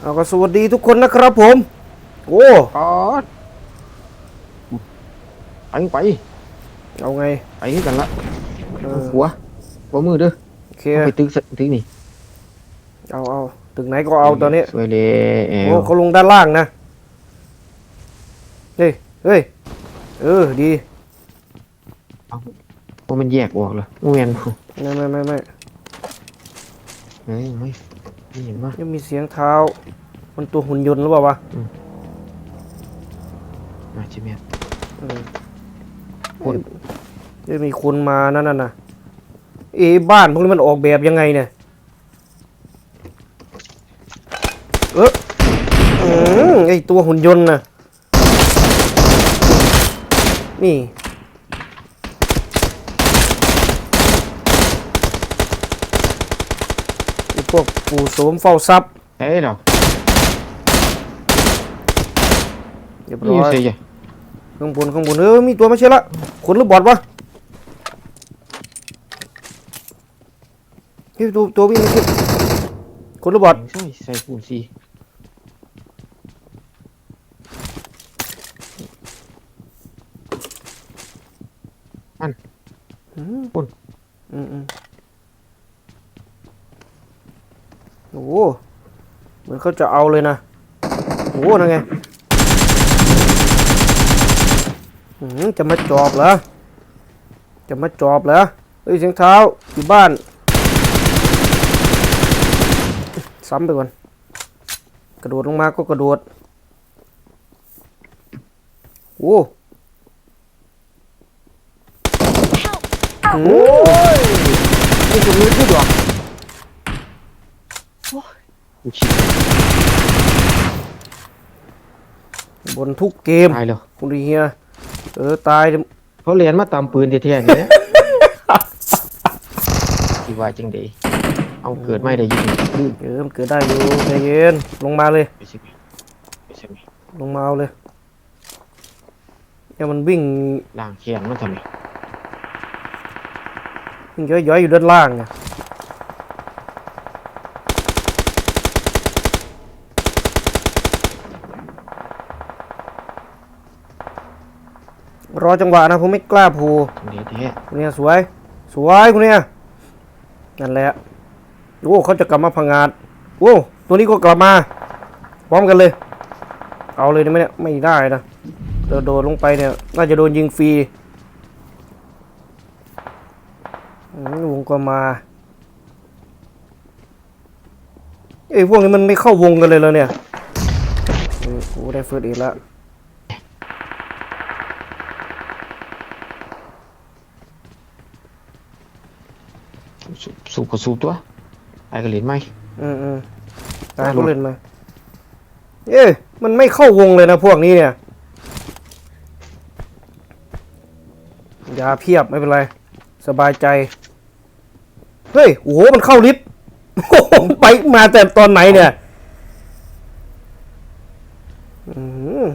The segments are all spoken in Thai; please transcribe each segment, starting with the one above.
เอาก็สวัสดีทุกคนนะครับผม โอ้กอดไปไปเอาไงไปคือกันละเออหัวหัวมือเด้อโอเคเอาไปตึกสตึกนี่เอาเอาถึงไหนก็เอาตอนนี้สวยเลยแอโอ้วเขาลงด้านล่างนะเฮ้ยเฮ้ยเออดีว่ามันแยกออกเหรอโมเมนไม่ไม่ไม่ไม่เฮ้ยไม่ไม่ เห็นว่ายังมีเสียงเท้า มันตัวหุ่นยนต์หรือเปล่าวะมาใช่ไหมเออคนจะมีคนมานั่นน่ะนะเอะบ้านพวกนี้มันออกแบบยังไงเนี่ย เอออืมไอตัวหุ่นยนต์น่ะ นี่ ไอ พวกปู่โสมเฝ้าทรัพย์เฮ้ยเนาะเรียบนี่ร้อยเสียข้างบนข้างบนเออมีตัวไม่ใช่ละคนหรือบอดวะเฮ้ยตัวตัววิ่งไม่ใช่คนหรือบอดใช่ใส่ปูนสีอืมคนอืมอืมโอ้โหเหมือนเขาจะเอาเลยนะโอ้โหนั่นไงอืมจะมาจอบเหรอ จะมาจอบเหรอ เฮ้ยเสียงเท้าอยู่บ้าน ซ้ำไปก่อน กระโดดลงมาก็กระโดด โอ้อืมนี่คือมือที่ดอก กูฉีดบนทุกเกมตายแล้วคุณดีเฮียเออตายเดี๋ยวเขาเรียนมาตามปืนแท้ๆเนี่ยที่ว่าจังเดเอาเกิดไม่ได้ยิงดื้อเออมันเกิดได้อยู่ใจเย็นลงมาเลยไปใช่ไหมไปใช่ไหมลงมาเอาเลยเนี่ยมันวิ่งล่างแขนมันทำไมวิ่งย้อยๆอยู่ด้านล่างไง รอจังหวะนะผมไม่กล้าพูจังเดแท้คุณเนี่ยสวย สวยคุณเนี่ยนั่นแหละโอ้เขาจะกลับมาพังงาดโอ้ตัวนี้ก็กลับมา พร้อมกันเลย เอาเลยได้ไหมเนี่ยไม่ได้นะเดินโดดลงไปเนี่ยน่าจะโดนยิงฟรีอืมวงก็มาเอ้ยพวกนี้มันไม่เข้าวงกันเลยแล้วเนี่ยเออกูได้เฟิร์สอีกแล้ว สูบสูบก็สูบตัวไปก็เล่นไหมอืมอืมตาน่ายก็รู้เล่นมา เอ้ยมันไม่เข้าวงเลยนะพวกนี้เนี่ยยาเพียบไม่เป็นไร สบายใจ เฮ้ย โอ้โห มันเข้าลิฟต์โอ้โหไปมาแต่ตอนไหนเนี่ยอืม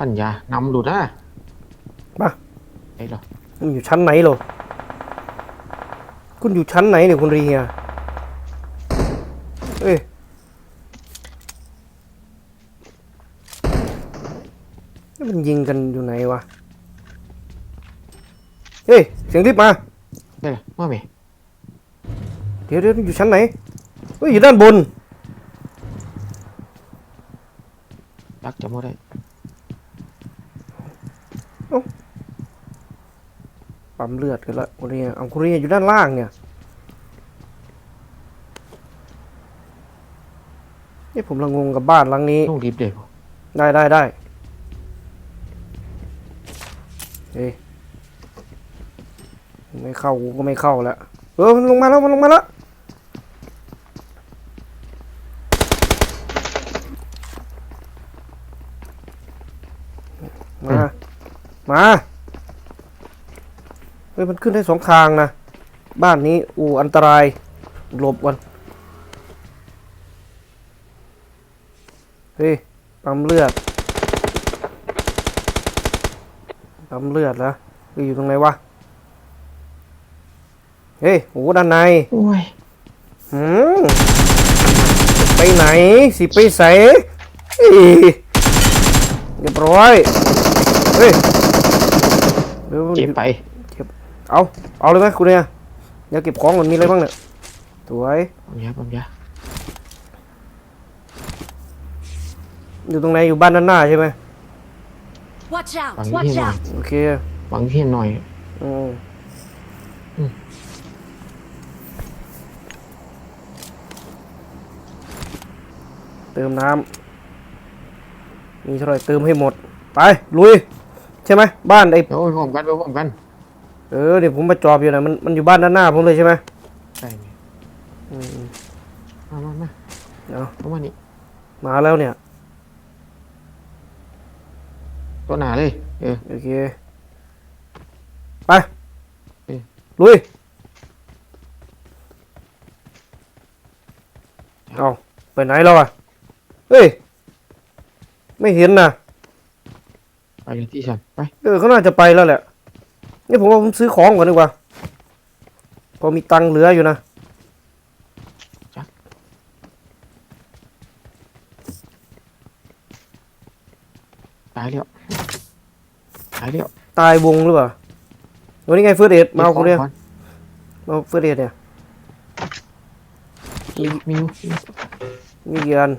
ปัญญานำหลุดนะมาไอ้เหรอมันอยู่ชั้นไหนเหรอ คุณอยู่ชั้นไหนเนี่ยคุณรีเฮียเอ้ยนี่มันยิงกันอยู่ไหนวะ เฮ้ย เสียงรีบมาได้เหรอว่าไหมเดี๋ยวเดี๋ยวอยู่ชั้นไหน เฮ้ย อยู่ด้านบน รักจะไม่ได้ ปั๊มเลือดกันละคุณรีเฮียเอาคุณรีเฮียอยู่ด้านล่างเนี่ยนี่ผมละงงกับบ้านหลังนี้ ต้องรีบเดี๋ยวได้ได้ได้เฮ้ยไม่เข้ากูก็ไม่เข้าแล้วเออมันลงมาแล้วมันลงมาแล้วมา มา เฮ้ยมันขึ้นได้สองทางนะ บ้านนี้อูอันตรายหลบกันเฮ้ยปั๊มเลือดปั๊มเลือดแล้วเฮ้ยอยู่ตรงไหนวะ เฮ้ยโอ้ด้านในโอ้ยหืมไหน สิไปใส่เอ้ยเรียบร้อย เฮ้ยเดี๋ยวเก็บไป เอา เอาเลยไหมคุณเนี่ยเดี๋ยวเก็บของก่อนมีอะไรบ้างเนี่ยสวยปัญญาปัญญาอยู่ตรงไหนอยู่บ้านด้านหน้าใช่ไหม Watch out! ฟัง Watch ที่หน่อย out! โอเคฟังที่หน่อย อืมอืม เติมน้ำมีเท่าไหร่เติมให้หมด ไป ลุย ใช่ไหม บ้านไอ้เดี๋ยวไปพร้อมกันไปพร้อมกัน เออเดี๋ยวผมมาจอบอยู่นะมันมันอยู่บ้านด้านหน้าผมเลยใช่ไหมใช่เนี่ยอืมมามามาเอาเอามานี่มาแล้วเนี่ย ตัวหนาเลย เออ โอเค ไปเอ๊ะลุย เอาไปไหนแล้วอะ เฮ้ย ไม่เห็นนะไปเลยที่ฉันไป เออเขาน่าจะไปแล้วแหละ นี่ผมว่าผมซื้อของก่อนดีกว่า พอมีตังค์เหลืออยู่นะตายแล้วตายแล้วตายวงหรือเปล่าวันนี้ไงเฟิร์สเอ็ดมาเอาคนเนี้ยก่อนมาเอาเฟิร์สเอ็ดเนี่ย มีมีอยู่มีกี่อัน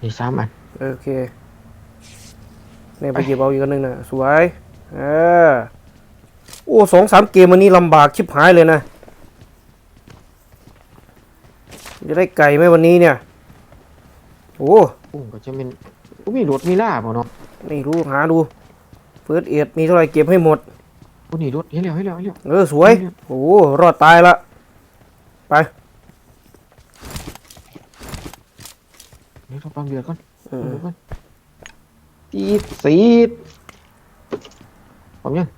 มีสามอันโอเค เนี่ยไปหยิบเอาอีกอันหนึ่งนะสวยเออโอ้สองสามเกมวันนี้ลำบากชิบหายเลยนะจะได้ไก่ไหมวันนี้เนี่ย โอ้โอ้ก็จะเป็นก็มีรถมีล่าบ่เนาะไม่รู้หาดูเฟิร์สเอ็ดมีเท่าไหร่เก็บให้หมดโอ้นี่รถเฮ้ยเร็วเฮ้ยเร็วเฮ้ยเร็วเออสวยโอ้รอดตายละไปเดี๋ยวเราปั๊มเดือดก่อนอืมเดี๋ยวก่อน ตีดสีดพร้อมยัง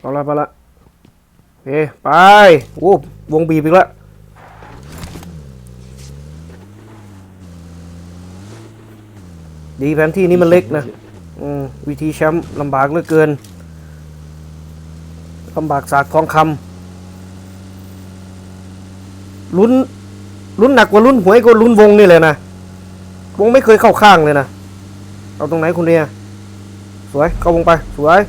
เอาละไปละโอเคไปโอ้วงบีบอีกแล้วดีแผนที่นี้มันเล็กนะอืมวิธีแชมป์ลำบากเหลือเกินลำบากสากทองคำลุ้นลุ้นหนักกว่าลุ้นหวยก็ลุ้นวงนี่เลยนะ วงไม่เคยเข้าข้างเลยนะ เอาตรงไหนคุณเนี่ยสวย เข้าวงไป สวย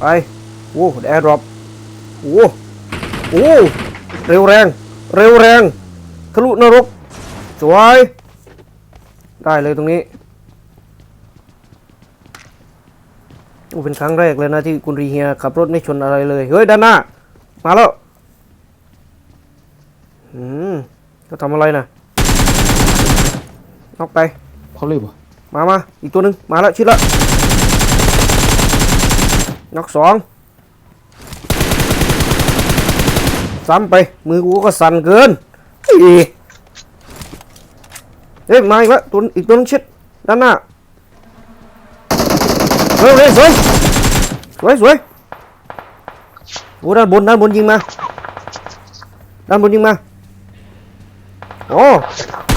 ไปโอ้แอร์ดรอปโอ้โอ้เร็วแรง เร็วแรง ทะลุนรก สวย ได้เลยตรงนี้โอ้เป็นครั้งแรกเลยนะที่คุณรีเฮียขับรถไม่ชนอะไรเลย เฮ้ย ด้านหน้า มาแล้ว อืมก็ทำอะไรนะ นอกไป เขาเลยบ่มามาอีกตัวหนึ่งมาแล้วชิดละน็อกสองซ้ำไป มือกูก็สั่นเกินเฮ้ยเฮ้ยมาอีกแล้วตัวอีกตัวนึงชิดด้านหน้าเฮ้ยเฮ้ยสวยสวยสวยโอ้ด้านบนด้านบนยิงมาด้านบนยิงมาโอ้เ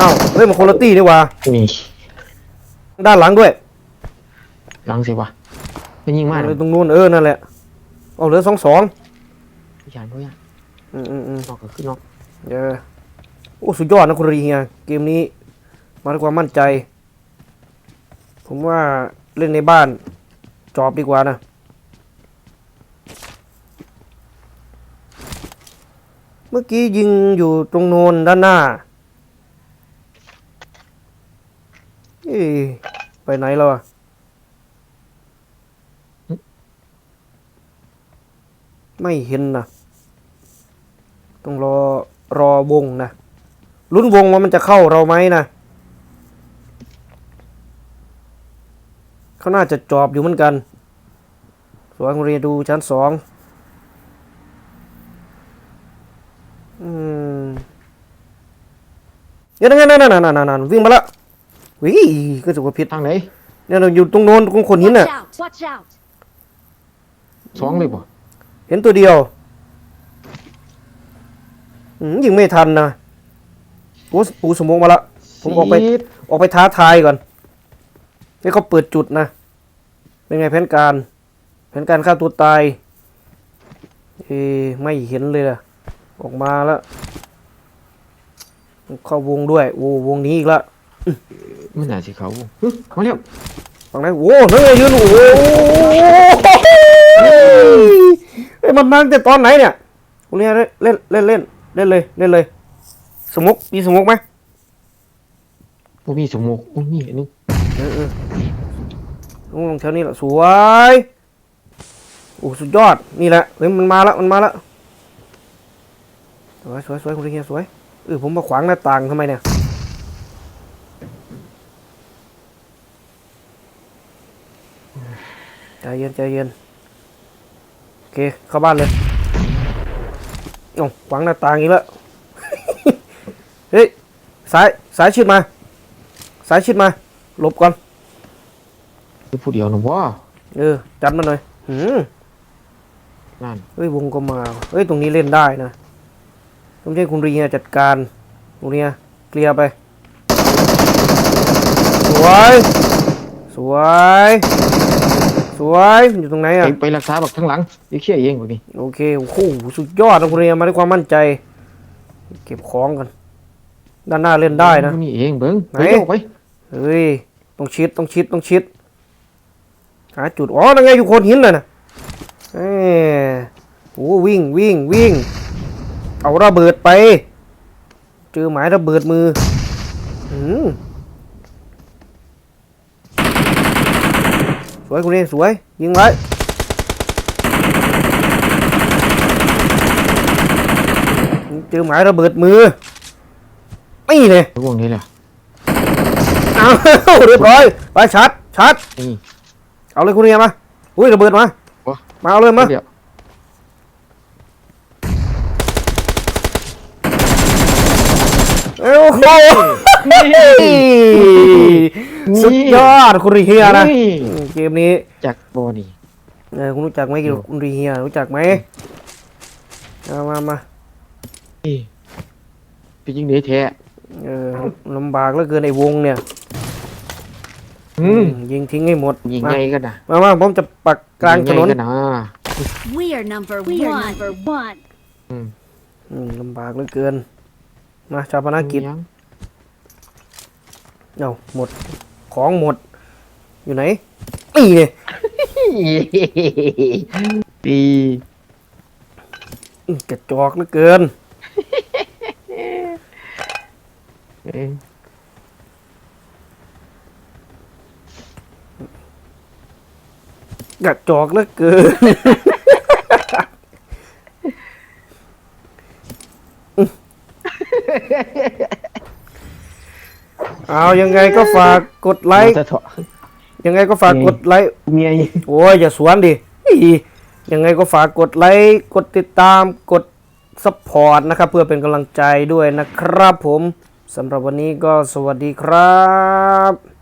อ้าเฮ้ยมันคนละตี้นี่หว่านี่ด้านหลังด้วยหลังสิวะเป็นยิงมากเลเลยยตรงนู้นเออนั่นแหละเอาเหลือสองสองพี่ชายเขาอยากอืมอืมอืมนอกก็คือนอกเออโอ้สุดยอดนะคุณรีเฮียเกมนี้มาด้วยความมั่นใจ ผมว่าเล่นในบ้านจอบดีกว่านะเมื่อกี้ยิงอยู่ตรงโน้นด้านหน้า เอ้ยไปไหนแล้วอะไม่เห็นนะต้องรอรอวงนะลุ้นวงว่ามันจะเข้าเราไหมนะเขาน่าจะจอบอยู่เหมือนกันสวยโรงเรียนดูชั้นสองอืมเนี่ยนั่นนั่นนั่นนั่นนั่นวิ่งมาละ วิก็จะว่าผิดทางไหนเนี่ยเราอยู่ตรงโน้นตรงคนหิน Watch น่ะ out! Watch out! สองเลยบ่เห็นตัวเดียวอืมยิงไม่ทันนะปูปูสมองมาละผมออกไป สีดออกไปท้าทายก่อนให้เขาเปิดจุดนะ เป็นไงแผนการ แผห็นการฆ่าตัวตาย เอ๊ะไม่เห็นเลยล่ะ ออกมาแล้ว เข้าวงด้วย โอ้วงนี้อีกแล้ว มันน่าสิเขาเฮ้ยมาแล้วฝั่งไหนโอ้นั่นไงยืนโอ้โหเฮ้ยมันมาตั้งแต่ตอนไหนเนี่ยพวกเนี้ยเล่นเล่นเล่นเล่นเลยเล่นเลย สมุกมีสมุกไหมบ่มีสมกบ่มีอันนึงเออเออลงแถวนี้แหละสวยโอ้สุดยอดนี่แหละเฮ้ยมันมาแล้วมันมาแล้วสวยสวยสวยคุณเฮียสวยเออผมมาขวางหน้าต่างทำไมเนี่ยใจ เย็นใจเย็นโอเคเข้าบ้านเลยโอ้ขวางหน้าต่างอีกแล้วเฮ้ยสายสายชิดมา สายชิดมาหลบก่อนคือผู้เดียวนะบ่เออจัดมาหน่อยหืมนั่นเฮ้ยวงก็มาเฮ้ยตรงนี้เล่นได้นะต้องใช้คุณรีเนียจัดการคุณเรียเคลียร์ไป สวย สวย สวยมันอยู่ตรงไหนไปอะไปรักษาบักทั้งหลังเดี๋ยวเคลียร์เองบักนี่โอเคโอ้โหสุดยอดนะคุณเรียมาด้วยความมั่นใจ เก็บของกัน ด้านหน้าเล่นได้นะ นี่เองเบิ่งไหน ไปเร็วไปเฮ้ยต้องชิดต้องชิดต้องชิดหาจุดอ๋อนั่นไงอยู่โคนหินเลยนะเอ้โอ้วิ่งวิ่งวิ่ง เอาระเบิดไป เจอหมายระเบิดมืออืม สวยคุณเองสวย ยิงไว้เจอหมายระเบิดมือนี่เลยวงนี้แหละเอาเรียบร้อยไปชัดชัดนี่เอาเลยคุณเรียมาอุ้ยระเบิดมาวะมาเอาเลยมาเดี๋ยวโอ้โห สุดยอดคุณรีเฮียนะนี่อืมเกมนี้จากบ่นี่ เออคุณรู้จักไหมเกี่ยวกับคุณรีเฮียรู้จักไหมเอามามานี่ไปยิงได้แท้เออลำบากเหลือเกินไอ้วงเนี่ยอืมยิงทิ้งให้หมดยิงมาไงกันนะมามาผมจะปักกลางถนนยิไกันนะ We are number We one. are number one. อืมอืมลำบากเหลือเกินมาชาปนกิจยังเอาหมด ของหมด อยู่ไหนนี่เนี่ยปีอื้อกระจอกเหลือเกินเอ้ยกระจอกเหลือเกิน เอายังไงก็ฝากกดไลค์จะเถาะยังไงก็ฝากกดไลค์เมียโอ้ยอย่าสวนดิอียังไงก็ฝากกดไลค์กดติดตามกดซัพพอร์ตนะครับ เพื่อเป็นกำลังใจด้วยนะครับผมสำหรับวันนี้ก็สวัสดีครับ